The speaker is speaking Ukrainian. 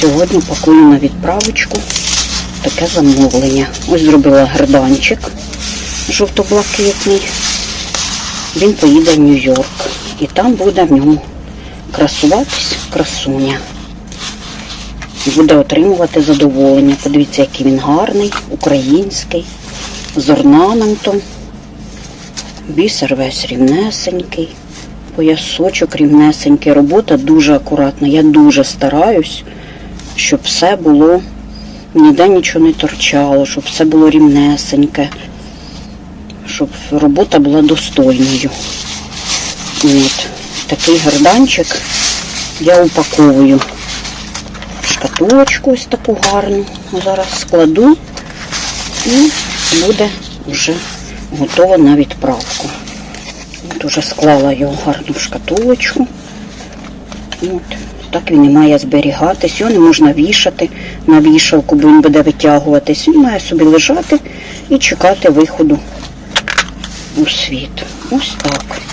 Сьогодні пакую на відправочку таке замовлення. Ось зробила герданчик жовто-блакитний. Він поїде в Нью-Йорк. І там буде в ньому красуватись красуня. Буде отримувати задоволення. Подивіться, який він гарний, український, з орнаментом. Бісер весь рівнесенький, поясочок рівнесенький. Робота дуже акуратна. Я дуже стараюсь, щоб все було, ніде нічого не торчало, щоб все було рівнесеньке, щоб робота була достойною. От. Такий гарданчик я упаковую в шкатулочку ось таку гарну. Зараз складу і буде вже готова на відправку. От уже склала його гарну в шкатулочку. От. Так він і має зберігатись. Його не можна вішати на вішалку, бо він буде витягуватись. Він має собі лежати і чекати виходу у світ. Ось так.